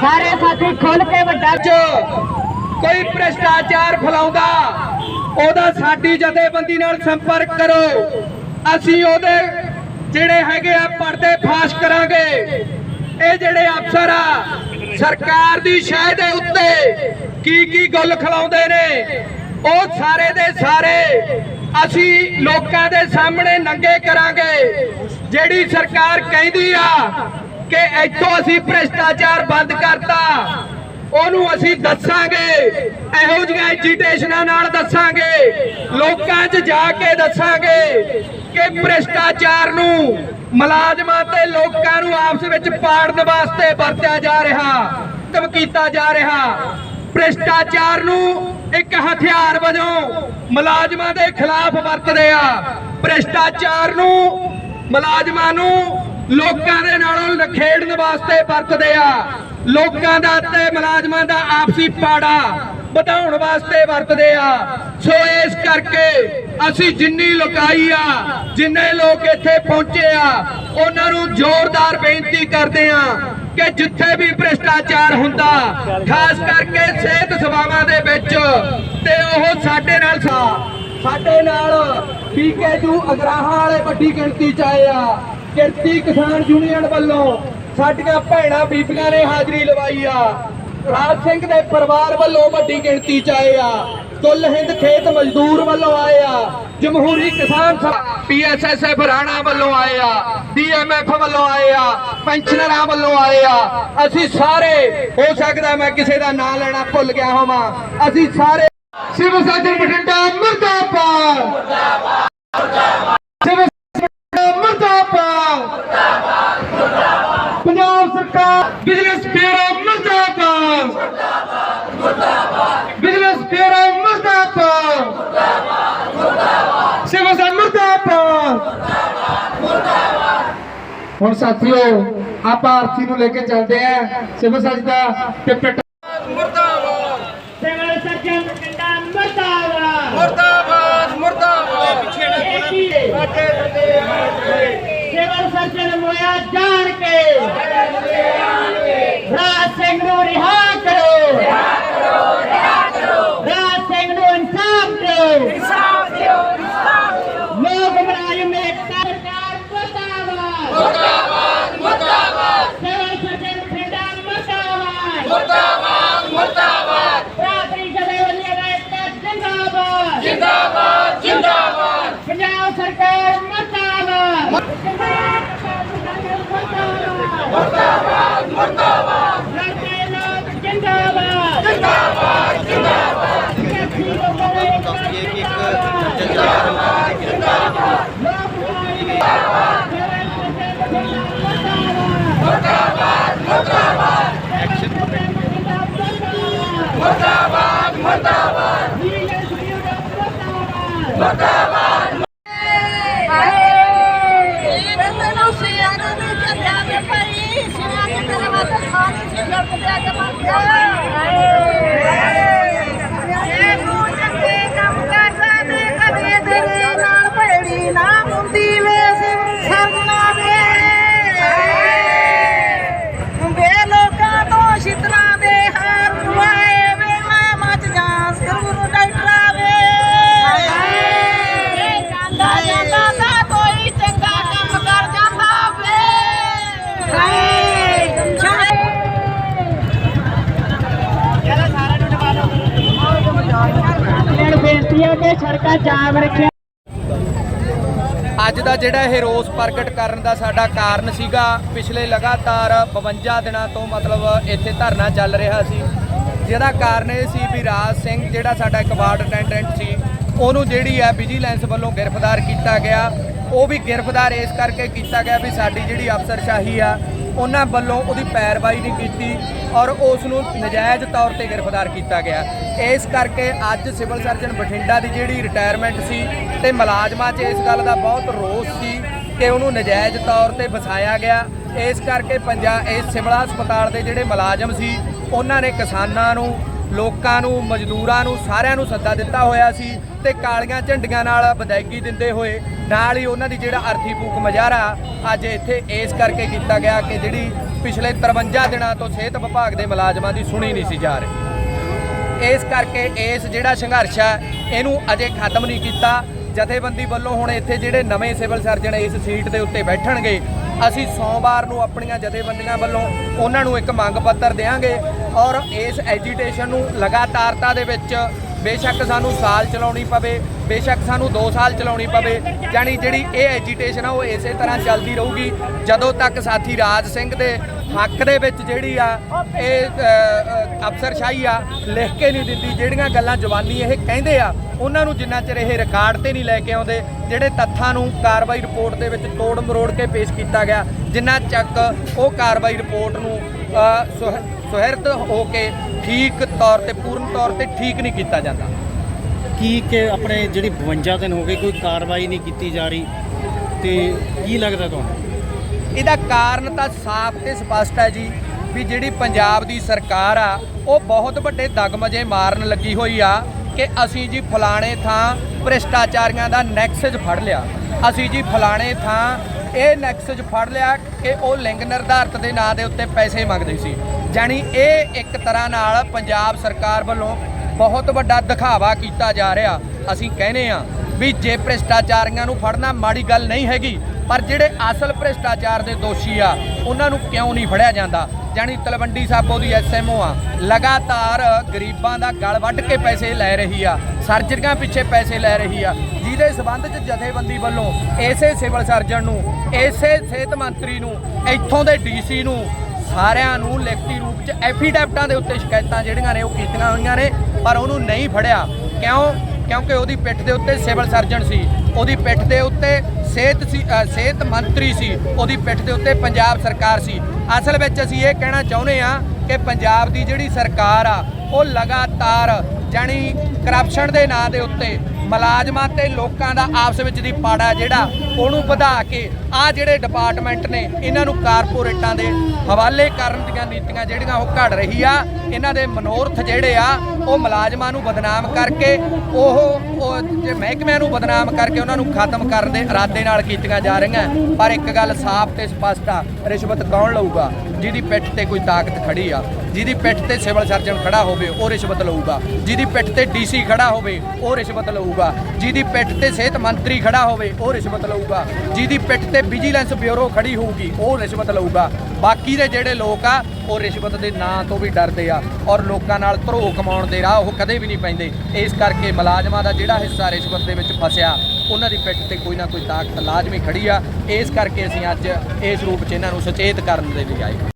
ਸਾਰੇ ਸਾਥੀ ਖੁੱਲ ਕੇ ਵੱਡਾ ਚ ਕੋਈ ਭ੍ਰਿਸ਼ਟਾਚਾਰ ਫੈਲਾਉਂਦਾ, ਉਹਦਾ ਸਾਡੀ ਜਥੇਬੰਦੀ ਨਾਲ ਸੰਪਰਕ ਕਰੋ। ਅਸੀਂ ਉਹਦੇ ਜਿਹੜੇ ਹੈਗੇ ਆ ਪਰਦੇ ਫਾਸ਼ ਕਰਾਂਗੇ। ਇਹ ਜਿਹੜੇ ਅਫਸਰ ਆ, ਸਰਕਾਰ ਦੀ ਸ਼ਹਿ ਦੇ ਉੱਤੇ ਕੀ ਕੀ ਗੱਲ ਖਿਲਾਉਂਦੇ ਨੇ, ਉਹ ਸਾਰੇ ਦੇ ਸਾਰੇ ਅਸੀਂ ਲੋਕਾਂ ਦੇ ਸਾਹਮਣੇ ਨੰਗੇ ਕਰਾਂਗੇ। ਜਿਹੜੀ ਸਰਕਾਰ ਕਹਿੰਦੀ ਆ ਕਿ ਇੱਥੋਂ ਅਸੀਂ ਭ੍ਰਿਸ਼ਟਾਚਾਰ ਬੰਦ ਕਰਤਾ। ਉਹਨੂੰ ਅਸੀਂ ਦੱਸਾਂਗੇ, ਇਹੋ ਜਿਹੀਆਂ ਐਜੀਟੇਸ਼ਨਾਂ ਨਾਲ ਦੱਸਾਂਗੇ, ਲੋਕਾਂ 'ਚ ਜਾ ਕੇ ਦੱਸਾਂਗੇ ਕਿ ਭ੍ਰਿਸ਼ਟਾਚਾਰ ਨੂੰ ਮੁਲਾਜ਼ਮਾਂ ਤੇ ਲੋਕਾਂ ਨੂੰ ਆਪਸ ਵਿੱਚ ਪਾੜਨ ਵਾਸਤੇ ਵਰਤਿਆ ਜਾ ਰਿਹਾ ਖਤਮ ਕੀਤਾ ਜਾ ਰਿਹਾ। ਭ੍ਰਿਸ਼ਟਾਚਾਰ ਨੂੰ ਇੱਕ ਹਥਿਆਰ ਵਜੋਂ ਮੁਲਾਜ਼ਮਾਂ ਦੇ ਖਿਲਾਫ ਵਰਤਦੇ ਆ। ਭ੍ਰਿਸ਼ਟਾਚਾਰ ਨੂੰ ਮੁਲਾਜ਼ਮਾਂ ਨੂੰ ਲੋਕਾਂ ਦੇ ਨਾਲੋਂ ਨਖੇੜਨ ਵਾਸਤੇ ਵਰਤਦੇ ਆ। ਲੋਕਾਂ ਦਾ ਤੇ ਮੁਲਾਜ਼ਮਾਂ ਦਾ ਆਪਸੀ ਪਾੜਾ ਵਧਾਉਣ ਵਾਸਤੇ ਵਰਤਦੇ ਆ। ਸੋ ਇਸ ਕਰਕੇ ਅਸੀਂ ਜਿੰਨੀ ਲੋਕਾਈ ਆ, ਜਿੰਨੇ ਲੋਕ ਇੱਥੇ ਪਹੁੰਚੇ ਆ, ਉਹਨਾਂ ਨੂੰ ਜ਼ੋਰਦਾਰ ਬੇਨਤੀ ਕਰਦੇ ਆ ਕਿ ਜਿੱਥੇ ਵੀ ਭ੍ਰਿਸ਼ਟਾਚਾਰ ਹੁੰਦਾ, ਖਾਸ ਕਰਕੇ ਸਿਹਤ ਸੇਵਾਵਾਂ ਦੇ ਵਿੱਚ, ਤੇ ਉਹ ਸਾਡੇ ਨਾਲ ਸਾਡੇ ਨਾਲ ਪੀਕੇਯੂ ਅਗਰਾਹਾਂ ਵਾਲੇ ਵੱਡੀ ਗਿਣਤੀ ਚ ਆਏ ਆ। ਕਿਰਤੀ ਕਿਸਾਨ ਯੂਨੀਅਨ ਵੱਲੋਂ ਸਾਡੀਆਂ ਭੈਣਾਂ ਬੀਬੀਆਂ ਨੇ ਹਾਜ਼ਰੀ ਲਵਾਈ ਆ। ਰਾਜ ਸਿੰਘ ਦੇ ਪਰਿਵਾਰ ਵੱਲੋਂ ਵੱਡੀ ਗਿਣਤੀ ਚ ਆਏ ਆ। ਕੁੱਲ ਹਿੰਦ ਖੇਤ ਮਜ਼ਦੂਰ ਵੱਲੋਂ ਆਏ ਆ। ਜਮਹੂਰੀ ਕਿਸਾਨ ਪੀਐਸਐਸਐਫ ਰਾਣਾ ਵੱਲੋਂ ਆਏ ਆ। ਡੀਐਮਐਫ ਵੱਲੋਂ ਆਏ ਆ। ਪੈਨਸ਼ਨਰਾਂ ਵੱਲੋਂ ਆਏ ਆ। ਅਸੀਂ ਸਾਰੇ, ਹੋ ਸਕਦਾ ਮੈਂ ਕਿਸੇ ਦਾ ਨਾਂ ਲੈਣਾ ਭੁੱਲ ਗਿਆ ਹੋਵਾਂ। ਅਸੀਂ ਸਾਰੇ ਸਿਵ ਸਾਜਨ ਬਠਿੰਡਾ ਮੁਰਦਾਬਾਦ ਸਿਵ ਸਾਜਨ ਮੁਰਦਾਬਾਦ ਪੰਜਾਬ ਸਰਕਾਰ ਬਿਜ਼ਨਸ ਬਿਊਰੋ ਮੁਰਦਾਬਾਦ ਬਿਜ਼ਨਸ ਬਿਊਰੋ ਮੁਰਦਾਬਾਦ ਸਿਵ ਸਾਜਨ ਮੁਰਦਾਬਾਦ ਹੁਣ ਸਾਥੀਓ, ਆਪਾਂ ਆਰਥੀ ਨੂੰ ਲੈ ਕੇ ਚੱਲਦੇ ਆਂ ਸਿਵ ਸਾਜ ਦਾ ਟਿਪਟ ਸਿਵਲ ਸਰਜਨ ਬਠਿੰਡਾ ਮਰਦਾਬਾਦ ਮੁਰਦਾਬਾਦ ਮੁਰਦਾਬਾਦ ਪਿੱਛੇ ਨਾ ਸਿਵਲ ਸਰਜਨ ਮੋਇਆ ਜਾਣ ਕੇ ਰਾਜ ਸਿੰਘ ਨੂੰ ਰਿਹਾ ਕਰੋ ਰਾਜ ਸਿੰਘ ਨੂੰ ਇਨਸਾਫ ਦਿਓ ਲੋਕ ਮੁਲਾਜ਼ਮ ਏਕਤਾ ਸਰਕਾਰ ਮੁਰਦਾਬਾਦ ਸਿਵਲ ਸਰਜਨ ਬਠਿੰਡਾ ਮਰਦਾਬਾਦ ਮੁਰਦਾਬਾਦ ਮੁਰਦਾਬਾਦ ਭਰਾਤਰੀ ਜਥੇਬੰਦੀਆਂ ਦਾ ਏਕਤਾ ਜਿੰਦਾਬਾਦ ਜਿੰਦਾਬਾਦ ਜਿੰਦਾਬਾਦ ਪੰਜਾਬ ਸਰਕਾਰ ਮਰਦਾਬਾਦ। ਮਰਦਾਬਾਦ ਮਰਦਾਬਾਦ। ਲੜਕੇ ਲੋਕ ਜਿੰਦਾਬਾਦ। ਜਿੰਦਾਬਾਦ ਜਿੰਦਾਬਾਦ। ਦੱਸੀਏ ਕਿ ਇੱਕ ਜਿੰਦਾਬਾਦ। ਜਿੰਦਾਬਾਦ ਮਰਦਾਬਾਦ। ਮਰਦਾਬਾਦ ਐਕਸ਼ਨ ਮਰਦਾਬਾਦ। ਮਰਦਾਬਾਦ। ਮਰਦਾਬਾਦ। ਜਾਮ ਰੱਖਿਆ। ਅੱਜ ਦਾ ਜਿਹੜਾ ਇਹ ਰੋਸ ਪ੍ਰਗਟ ਕਰਨ ਦਾ ਸਾਡਾ ਕਾਰਨ ਸੀਗਾ, ਪਿਛਲੇ ਲਗਾਤਾਰ 52 ਦਿਨਾਂ ਤੋਂ ਮਤਲਬ ਇੱਥੇ ਧਰਨਾ ਚੱਲ ਰਿਹਾ ਸੀ। ਜਿਹਦਾ ਕਾਰਨ ਇਹ ਸੀ ਵੀ ਰਾਜ ਸਿੰਘ ਜਿਹੜਾ ਸਾਡਾ ਇੱਕ ਵਾਰਡ ਅਟੈਂਡੈਂਟ ਸੀ, ਉਹਨੂੰ ਜਿਹੜੀ ਹੈ ਵਿਜੀਲੈਂਸ ਵੱਲੋਂ ਗ੍ਰਿਫਤਾਰ ਕੀਤਾ ਗਿਆ। ਉਹ ਵੀ ਗ੍ਰਿਫਤਾਰ ਇਸ ਕਰਕੇ ਕੀਤਾ ਗਿਆ ਵੀ ਸਾਡੀ ਜਿਹੜੀ ਅਫਸਰਸ਼ਾਹੀ ਆ ਉਹਨਾਂ ਵੱਲੋਂ ਉਹਦੀ ਪੈਰਵਾਈ ਨਹੀਂ ਕੀਤੀ ਔਰ ਉਸ ਨੂੰ ਨਜਾਇਜ਼ ਤੌਰ ਤੇ ਗ੍ਰਿਫਤਾਰ ਕੀਤਾ ਗਿਆ। ਇਸ ਕਰਕੇ ਅੱਜ ਸਿਵਲ ਸਰਜਨ ਬਠਿੰਡਾ ਦੀ ਜਿਹੜੀ ਰਿਟਾਇਰਮੈਂਟ ਸੀ ਤੇ ਮੁਲਾਜ਼ਮਾਂ 'ਚ ਇਸ ਗੱਲ ਦਾ ਬਹੁਤ ਰੋਸ ਸੀ ਕਿ ਉਹਨੂੰ ਨਜਾਇਜ਼ ਤੌਰ ਤੇ ਫਸਾਇਆ ਗਿਆ। ਇਸ ਕਰਕੇ ਪੰਜਾ, ਇਸ ਸਿਵਲ ਹਸਪਤਾਲ ਦੇ ਜਿਹੜੇ ਮੁਲਾਜ਼ਮ ਸੀ, ਉਹਨਾਂ ਨੇ ਕਿਸਾਨਾਂ ਨੂੰ ਲੋਕਾਂ ਨੂੰ, ਮਜ਼ਦੂਰਾਂ ਨੂੰ, ਸਾਰਿਆਂ ਨੂੰ ਸੱਦਾ ਦਿੱਤਾ ਹੋਇਆ ਸੀ ਤੇ ਕਾਲੀਆਂ ਝੰਡੀਆਂ ਨਾਲ ਵਿਦਾਇਗੀ ਦਿੰਦੇ ਹੋਏ ਨਾਲ ਹੀ ਉਹਨਾਂ ਦੀ ਜਿਹੜਾ ਅਰਥੀ ਫੂਕ ਮਜ਼ਾਰਾ ਅੱਜ ਇੱਥੇ ਇਸ ਕਰਕੇ ਕੀਤਾ ਗਿਆ ਕਿ ਜਿਹੜੀ ਪਿਛਲੇ 53 ਦਿਨਾਂ ਤੋਂ ਸਿਹਤ ਵਿਭਾਗ ਦੇ ਮੁਲਾਜ਼ਮਾਂ ਦੀ ਸੁਣੀ ਨਹੀਂ ਸੀ ਜਾ ਰਹੀ। ਇਸ ਕਰਕੇ ਇਸ ਜਿਹੜਾ ਸੰਘਰਸ਼ ਹੈ, ਇਹਨੂੰ ਅਜੇ ਖਤਮ ਨਹੀਂ ਕੀਤਾ। ਜਥੇਬੰਦੀ ਵੱਲੋਂ ਹੁਣ ਇੱਥੇ ਜਿਹੜੇ ਨਵੇਂ ਸਿਵਲ ਸਰਜਨ ਇਸ ਸੀਟ ਦੇ ਉੱਤੇ ਬੈਠਣਗੇ ਅਸੀਂ ਸੋਮਵਾਰ ਨੂੰ ਆਪਣੀਆਂ ਜਥੇਬੰਦੀਆਂ ਵੱਲੋਂ ਉਹਨਾਂ ਨੂੰ ਇੱਕ ਮੰਗ ਪੱਤਰ ਦੇਵਾਂਗੇ ਔਰ ਇਸ ਐਜੀਟੇਸ਼ਨ ਨੂੰ ਲਗਾਤਾਰਤਾ ਦੇ ਵਿੱਚ ਬੇਸ਼ੱਕ ਸਾਨੂੰ ਸਾਲ ਚਲਾਉਣੀ ਪਵੇ, ਬੇਸ਼ੱਕ ਸਾਨੂੰ 2 ਸਾਲ ਚਲਾਉਣੀ ਪਵੇ। ਯਾਨੀ ਜਿਹੜੀ ਇਹ ਐਜੀਟੇਸ਼ਨ ਆ, ਉਹ ਇਸੇ ਤਰ੍ਹਾਂ ਚੱਲਦੀ ਰਹੂਗੀ। ਜਦੋਂ ਤੱਕ ਸਾਥੀ ਰਾਜ ਸਿੰਘ ਦੇ ਹੱਕ ਦੇ ਵਿੱਚ ਜਿਹੜੀ ਆ, ਇਹ ਅਫਸਰਸ਼ਾਹੀ ਆ, ਲਿਖ ਕੇ ਨਹੀਂ ਦਿੰਦੀ, ਜਿਹੜੀਆਂ ਗੱਲਾਂ ਜਵਾਨੀ ਇਹ ਕਹਿੰਦੇ ਆ, ਉਹਨਾਂ ਨੂੰ ਜਿੰਨਾ ਚਿਰ ਇਹ ਰਿਕਾਰਡ ਤੇ ਨਹੀਂ ਲੈ ਕੇ ਆਉਂਦੇ, ਜਿਹੜੇ ਤੱਥਾਂ ਨੂੰ ਕਾਰਵਾਈ ਰਿਪੋਰਟ ਦੇ ਵਿੱਚ ਤੋੜ ਮਰੋੜ ਕੇ ਪੇਸ਼ ਕੀਤਾ ਗਿਆ, ਜਿੰਨਾ ਚੱਕ ਉਹ ਕਾਰਵਾਈ ਰਿਪੋਰਟ ਨੂੰ ਸੁਹਿਰਦ ਹੋ ਕੇ ਠੀਕ ਤੌਰ ਤੇ ਪੂਰਨ ਤੌਰ ਤੇ ਠੀਕ ਨਹੀਂ ਕੀਤਾ ਜਾਂਦਾ। ਕੀ ਕਿ ਆਪਣੇ ਜਿਹੜੀ 52 ਦਿਨ ਹੋ ਗਏ ਕੋਈ ਕਾਰਵਾਈ ਨਹੀਂ ਕੀਤੀ ਜਾ ਰਹੀ ਤੇ ਕੀ ਲੱਗਦਾ ਤੁਹਾਨੂੰ? ਇਹਦਾ ਕਾਰਨ ਤਾਂ ਸਾਫ਼ ਤੇ ਸਪਸ਼ਟ ਹੈ ਜੀ ਵੀ ਜਿਹੜੀ ਪੰਜਾਬ ਦੀ ਸਰਕਾਰ ਆ ਉਹ ਬਹੁਤ ਵੱਡੇ ਦਗਮਜੇ ਮਾਰਨ ਲੱਗੀ ਹੋਈ ਆ ਕਿ ਅਸੀਂ ਜੀ ਫਲਾਣੇ ਥਾਂ ਭ੍ਰਿਸ਼ਟਾਚਾਰੀਆਂ ਦਾ ਨੈਕਸਸ ਫੜ ਲਿਆ। ਅਸੀਂ ਜੀ ਫਲਾਣੇ ਥਾਂ ਇਹ ਨੈਕਸਸ ਫੜ ਲਿਆ ਕਿ ਉਹ ਲਿੰਗ ਨਿਰਧਾਰਤ ਦੇ ਨਾਂ ਦੇ ਉੱਤੇ ਪੈਸੇ ਮੰਗਦੇ ਸੀ। ਜਾਣੀ ਇਹ ਇੱਕ ਤਰ੍ਹਾਂ ਨਾਲ ਪੰਜਾਬ ਸਰਕਾਰ ਵੱਲੋਂ ਬਹੁਤ ਵੱਡਾ ਦਿਖਾਵਾ ਕੀਤਾ ਜਾ ਰਿਹਾ। ਅਸੀਂ ਕਹਿੰਦੇ ਆ ਵੀ ਜੇ ਭ੍ਰਿਸ਼ਟਾਚਾਰੀਆਂ ਨੂੰ ਫੜਨਾ ਮਾੜੀ ਗੱਲ ਨਹੀਂ ਹੈਗੀ ਪਰ ਜਿਹੜੇ ਅਸਲ ਭ੍ਰਿਸ਼ਟਾਚਾਰ ਦੇ ਦੋਸ਼ੀ ਆ, ਉਹਨਾਂ ਨੂੰ ਕਿਉਂ ਨਹੀਂ ਫੜਿਆ ਜਾਂਦਾ? ਜਾਣੀ ਤਲਵੰਡੀ ਸਾਬੋ ਦੀ ਐਸਐਮਓ ਆ, ਲਗਾਤਾਰ ਗਰੀਬਾਂ ਦਾ ਗਲ ਵੱਢ ਕੇ ਪੈਸੇ ਲੈ ਰਹੀ ਆ, ਸਰਜਰੀਆਂ ਪਿੱਛੇ ਪੈਸੇ ਲੈ ਰਹੀ ਆ। ਜਿਹਦੇ ਸਬੰਧ 'ਚ ਜਥੇਬੰਦੀ ਵੱਲੋਂ ਇਸੇ ਸਿਵਲ ਸਰਜਨ ਨੂੰ, ਇਸੇ ਸਿਹਤ ਮੰਤਰੀ ਨੂੰ, ਇੱਥੋਂ ਦੇ ਡੀਸੀ ਨੂੰ, ਸਾਰਿਆਂ ਨੂੰ ਲਿਖਤੀ ਰੂਪ 'ਚ ਐਫੀਡੈਵਿਟਾਂ ਦੇ ਉੱਤੇ ਸ਼ਿਕਾਇਤਾਂ ਜਿਹੜੀਆਂ ਨੇ ਉਹ ਕੀਤੀਆਂ ਹੋਈਆਂ ਨੇ, ਪਰ ਉਹਨੂੰ ਨਹੀਂ ਫੜਿਆ। ਕਿਉਂ? ਕਿਉਂਕਿ ਉਹਦੀ ਪਿੱਠ ਦੇ ਉੱਤੇ ਸਿਵਲ ਸਰਜਨ ਸੀ। ਉਹਦੀ ਪਿੱਠ ਦੇ ਉੱਤੇ ਸਿਹਤ ਸੀ ਸਿਹਤ ਮੰਤਰੀ ਸੀ, ਉਹਦੀ ਪਿੱਠ ਦੇ ਉੱਤੇ ਪੰਜਾਬ ਸਰਕਾਰ ਸੀ। ਅਸਲ ਵਿੱਚ ਅਸੀਂ ਇਹ ਕਹਿਣਾ ਚਾਹੁੰਦੇ ਆ ਕਿ ਪੰਜਾਬ ਦੀ ਜਿਹੜੀ ਸਰਕਾਰ ਆ, ਉਹ ਲਗਾਤਾਰ ਜਾਣੀ ਕਰਪਸ਼ਨ ਦੇ ਨਾਂ ਦੇ ਉੱਤੇ ਮੁਲਾਜ਼ਮਾਂ ਤੇ ਲੋਕਾਂ ਦਾ ਆਪਸ ਵਿੱਚ ਦੀ ਪਾੜਾ ਜਿਹੜਾ ਉਹਨੂੰ ਵਧਾ ਕੇ ਆ ਜਿਹੜੇ ਡਿਪਾਰਟਮੈਂਟ ਨੇ, ਇਹਨਾਂ ਨੂੰ ਕਾਰਪੋਰੇਟਾਂ ਦੇ ਹਵਾਲੇ ਕਰਨ ਦੀਆਂ ਨੀਤੀਆਂ ਜਿਹੜੀਆਂ ਉਹ ਘੜ ਰਹੀ ਆ, ਇਹਨਾਂ ਦੇ ਮਨੋਰਥ ਜਿਹੜੇ ਆ, ਉਹ ਮੁਲਾਜ਼ਮਾਂ ਨੂੰ ਬਦਨਾਮ ਕਰਕੇ ਉਹ ਜੇ ਮਹਿਕਮਿਆਂ ਨੂੰ ਬਦਨਾਮ ਕਰਕੇ ਉਹਨਾਂ ਨੂੰ ਖਤਮ ਕਰਨ ਦੇ ਇਰਾਦੇ ਨਾਲ ਕੀਤੀਆਂ ਜਾ ਰਹੀਆਂ। ਪਰ ਇੱਕ ਗੱਲ ਸਾਫ਼ ਤੇ ਸਪਸ਼ਟ ਆ, ਰਿਸ਼ਵਤ ਕੌਣ ਲਊਗਾ? ਜਿਹਦੀ ਪਿੱਠ ਤੇ ਕੋਈ ਤਾਕਤ ਖੜੀ ਆ, ਜਿਹਦੀ ਪਿੱਠ ਤੇ ਸਿਵਲ ਸਰਜਨ ਖੜਾ ਹੋਵੇ, ਉਹ ਰਿਸ਼ਵਤ ਲਊਗਾ। ਜਿਹਦੀ ਪਿੱਠ ਤੇ ਡੀਸੀ ਖੜਾ ਹੋਵੇ, ਉਹ ਰਿਸ਼ਵਤ ਲਊਗਾ। ਜਿਹਦੀ ਪਿੱਠ ਤੇ ਸਿਹਤ ਮੰਤਰੀ ਖੜਾ ਹੋਵੇ, ਉਹ ਰਿਸ਼ਵਤ ਲਊਗਾ। ਜਿਹਦੀ ਪਿੱਠ ਤੇ ਵਿਜੀਲੈਂਸ ਬਿਊਰੋ ਖੜੀ ਹੋਊਗੀ, ਉਹ ਰਿਸ਼ਵਤ ਲਊਗਾ। ਬਾਕੀ ਦੇ ਜਿਹੜੇ ਲੋਕ ਆ, ਉਹ ਰਿਸ਼ਵਤ ਦੇ ਨਾਂ ਤੋਂ ਵੀ ਡਰਦੇ ਆ ਔਰ ਲੋਕਾਂ ਨਾਲ ਧਰੋ ਕਮਾਉਣ ਦੇ ਰਾਹ ਉਹ ਕਦੇ ਵੀ ਨਹੀਂ ਪੈਂਦੇ। ਇਸ ਕਰਕੇ ਮੁਲਾਜ਼ਮਾਂ ਦਾ ਜਿਹੜਾ ਹਿੱਸਾ ਰਿਸ਼ਵਤ ਦੇ ਵਿੱਚ ਫਸਿਆ ਉਹਨਾਂ ਦੀ ਪਿੱਠ ਤੇ ਕੋਈ ਨਾ ਕੋਈ ਤਾਕਤ ਲਾਜ਼ਮੀ ਖੜੀ ਆ। ਇਸ ਕਰਕੇ ਅਸੀਂ ਅੱਜ ਇਸ ਰੂਪ 'ਚ ਇਹਨਾਂ ਨੂੰ ਸੁਚੇਤ ਕਰਨ ਦੇ ਲਈ ਆਏ